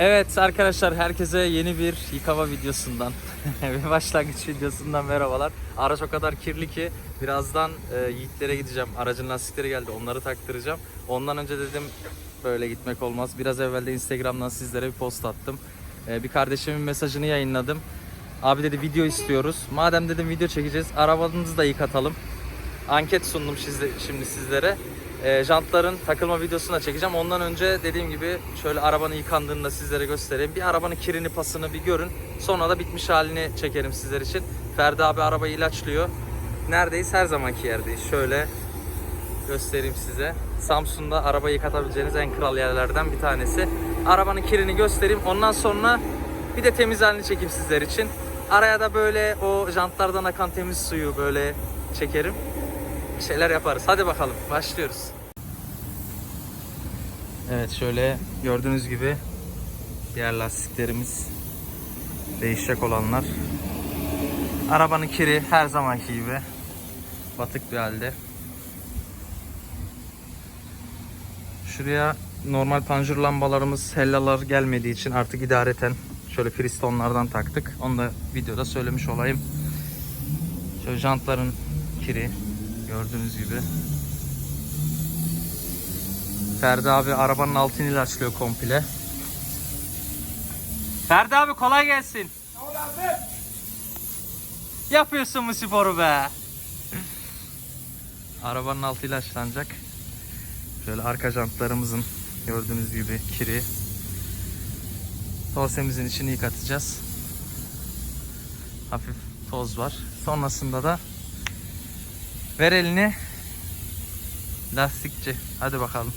Evet arkadaşlar herkese yeni bir yıkama videosundan bir başlangıç videosundan merhabalar. Araç o kadar kirli ki birazdan e, Yiğitlere gideceğim. Aracın lastikleri geldi onları taktıracağım. Ondan önce dedim böyle gitmek olmaz. Biraz evvel de Instagram'dan sizlere bir post attım. E, bir kardeşimin mesajını yayınladım. Abi dedi video istiyoruz. Madem dedim video çekeceğiz arabanızı da yıkatalım. Anket sundum şimdi sizlere. E, jantların takılma videosunu da çekeceğim. Ondan önce dediğim gibi şöyle arabanın yıkandığını da sizlere göstereyim. Bir arabanın kirini pasını bir görün. Sonra da bitmiş halini çekerim sizler için. Ferdi abi arabayı ilaçlıyor. Neredeyiz? Her zamanki yerdeyiz. Şöyle göstereyim size. Samsun'da araba yıkatabileceğiniz en kral yerlerden bir tanesi. Arabanın kirini göstereyim. Ondan sonra bir de temiz halini çekeyim sizler için. Araya da böyle o jantlardan akan temiz suyu böyle çekerim. Bir şeyler yaparız. Hadi bakalım başlıyoruz. Evet şöyle gördüğünüz gibi diğer lastiklerimiz değişecek olanlar. Arabanın kiri her zamanki gibi batık bir halde. Şuraya normal panjur lambalarımız hellalar gelmediği için artık idareten şöyle Freestone'lardan taktık. Onu da videoda söylemiş olayım. Şöyle jantların kiri gördüğünüz gibi. Ferdi abi arabanın altını ilaçlıyor komple. Ferdi abi kolay gelsin. Yapıyorsun bu sporu be. Arabanın altı ilaçlanacak. Şöyle arka jantlarımızın gördüğünüz gibi kiri. Dorsemizin içini yıkatacağız. Hafif toz var. Sonrasında da ver elini lastikçi. Hadi bakalım.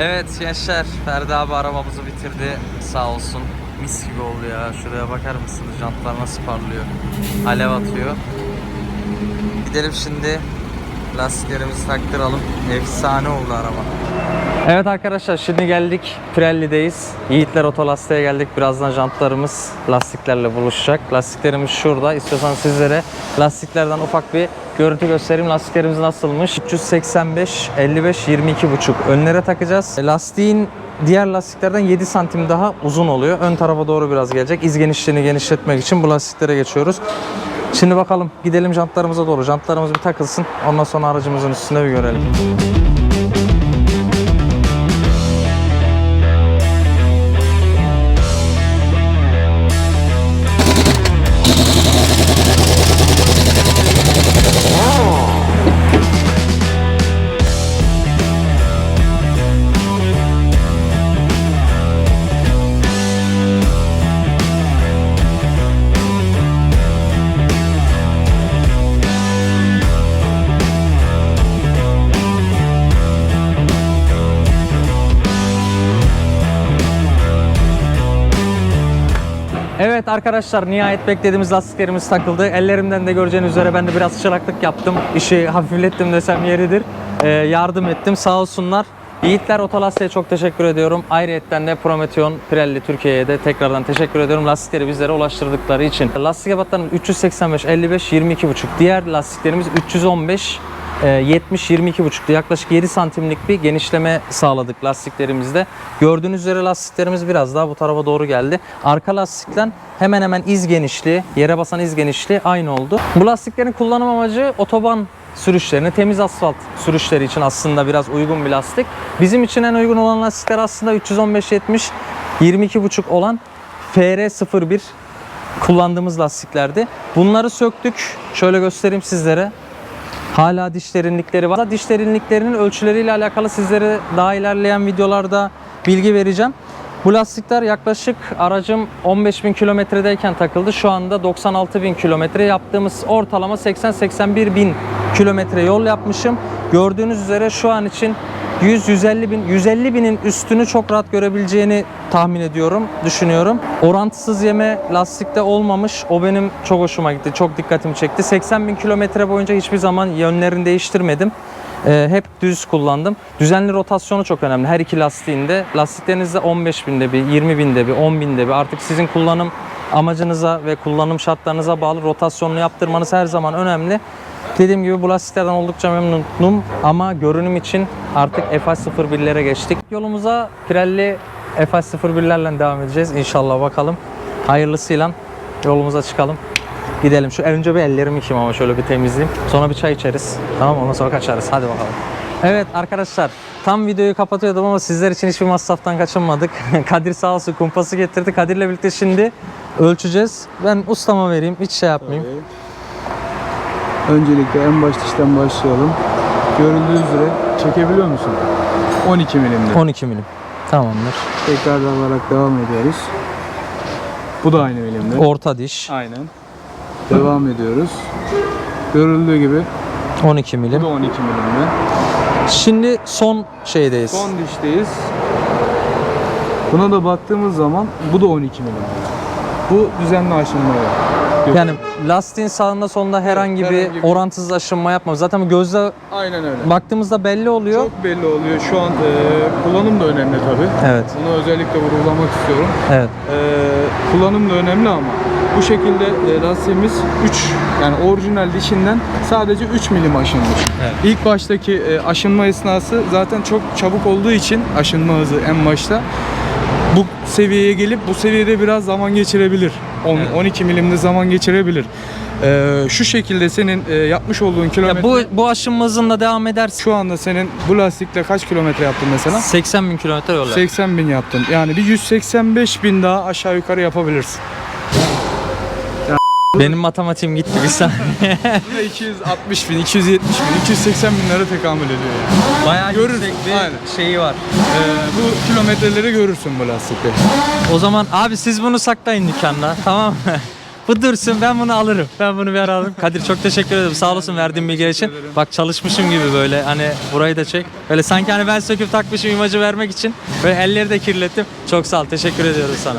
Evet gençler Ferdi abi arabamızı bitirdi sağ olsun. Mis gibi oldu ya. Şuraya bakar mısınız? Jantlar nasıl parlıyor. Alev atıyor. Gidelim şimdi lastiklerimizi taktıralım. Efsane oldu araba. Evet arkadaşlar şimdi geldik Pirelli'deyiz. Yiğitler Otolastiğe geldik. Birazdan jantlarımız lastiklerle buluşacak. Lastiklerimiz şurada. İstiyorsan sizlere lastiklerden ufak bir görüntü göstereyim. Lastiklerimiz nasılmış? 385 55 22 buçuk. Önlere takacağız. Lastiğin diğer lastiklerden 7 santim daha uzun oluyor. Ön tarafa doğru biraz gelecek. İz genişliğini genişletmek için bu lastiklere geçiyoruz. Şimdi bakalım gidelim jantlarımıza doğru. Jantlarımız bir takılsın. Ondan sonra aracımızın üstüne bir görelim. Evet arkadaşlar nihayet beklediğimiz lastiklerimiz takıldı. Ellerimden de göreceğiniz üzere ben de biraz çıraklık yaptım. İşi hafiflettim desem yeridir. Ee, yardım ettim sağ olsunlar. Yiğitler Otolastiğe çok teşekkür ediyorum. Ayrıyetten de Prometeon Pirelli Türkiye'ye de tekrardan teşekkür ediyorum. Lastikleri bizlere ulaştırdıkları için. Lastik ebatlarımız 385, 55, 22,5. Diğer lastiklerimiz 315, e, 70 22,5'tu. Yaklaşık 7 santimlik bir genişleme sağladık lastiklerimizde. Gördüğünüz üzere lastiklerimiz biraz daha bu tarafa doğru geldi. Arka lastikten hemen hemen iz genişliği, yere basan iz genişliği aynı oldu. Bu lastiklerin kullanım amacı otoban sürüşlerine, temiz asfalt sürüşleri için aslında biraz uygun bir lastik. Bizim için en uygun olan lastikler aslında 315-70 22,5 olan FR01 kullandığımız lastiklerdi. Bunları söktük. Şöyle göstereyim sizlere. Hala diş derinlikleri var. Diş derinliklerinin ölçüleriyle alakalı sizlere daha ilerleyen videolarda bilgi vereceğim. Bu lastikler yaklaşık aracım 15.000 kilometredeyken takıldı. Şu anda 96.000 kilometre yaptığımız ortalama 80-81 bin kilometre yol yapmışım. Gördüğünüz üzere şu an için 100-150 bin, 150 binin üstünü çok rahat görebileceğini tahmin ediyorum, düşünüyorum. Orantısız yeme lastikte olmamış. O benim çok hoşuma gitti, çok dikkatimi çekti. 80 bin kilometre boyunca hiçbir zaman yönlerini değiştirmedim. Ee, hep düz kullandım. Düzenli rotasyonu çok önemli. Her iki lastiğinde. Lastiklerinizde 15 binde bir, 20 binde bir, 10 binde bir. Artık sizin kullanım amacınıza ve kullanım şartlarınıza bağlı rotasyonunu yaptırmanız her zaman önemli. Dediğim gibi bu lastiklerden oldukça memnunum ama görünüm için artık FH01'lere geçtik. Yolumuza Pirelli FH01'lerle devam edeceğiz inşallah bakalım. Hayırlısıyla yolumuza çıkalım. Gidelim. Şu önce bir ellerimi yıkayayım ama şöyle bir temizleyeyim. Sonra bir çay içeriz. Tamam ondan sonra kaçarız. Hadi bakalım. Evet arkadaşlar tam videoyu kapatıyordum ama sizler için hiçbir masraftan kaçınmadık. Kadir sağ olsun kumpası getirdi. Kadir'le birlikte şimdi ölçeceğiz. Ben ustama vereyim hiç şey yapmayayım. Öncelikle en baş dişten başlayalım. Görüldüğü üzere çekebiliyor musun? 12 milimdir. 12 milim. Tamamdır. Tekrar alarak devam ediyoruz. Bu da aynı milimdir. Orta diş Aynen. Devam ediyoruz. Görüldüğü gibi 12 bu milim. da 12 milimdir. Şimdi son şeydeyiz. Son dişteyiz. Buna da baktığımız zaman bu da 12 milimdir. Bu düzenli aşınmaya. Yani lastiğin sağında solunda herhangi bir herhangi bir- orantısız aşınma yapmamız. Zaten gözle Aynen öyle. baktığımızda belli oluyor. Çok belli oluyor. Şu an e, kullanım da önemli tabii. Evet. Bunu özellikle vurgulamak istiyorum. Evet. Ee, kullanım da önemli ama bu şekilde e, lastiğimiz 3 yani orijinal dişinden sadece 3 milim aşınmış. Evet. İlk baştaki e, aşınma esnası zaten çok çabuk olduğu için aşınma hızı en başta bu seviyeye gelip bu seviyede biraz zaman geçirebilir. 10 Evet. 12 milimde zaman geçirebilir. Ee, şu şekilde senin e, yapmış olduğun kilometre Ya bu bu aşınma hızında devam ederse şu anda senin bu lastikle kaç kilometre yaptın mesela? 80 bin kilometre yol. yapar. 80 bin yaptın. Yani bir 185 bin daha aşağı yukarı yapabilirsin. Benim matematiğim gitti bir saniye. Bu da 260 bin, 270 bin, 280 bin lira tekamül ediyor yani. Bayağı Görürsün, yüksek bir aynen. şeyi var. Ee, bu kilometreleri görürsün bu lastikte. O zaman abi siz bunu saklayın dükkanda tamam mı? Bu dursun ben bunu alırım. Ben bunu bir ara alırım. Kadir çok teşekkür ederim. Sağ olasın verdiğin bilgiler için. Bak çalışmışım gibi böyle hani burayı da çek. Böyle sanki hani ben söküp takmışım imajı vermek için. Böyle elleri de kirlettim. Çok sağ ol. Teşekkür ediyorum sana.